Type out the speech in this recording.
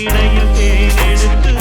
இடையில் தேன் எடுத்து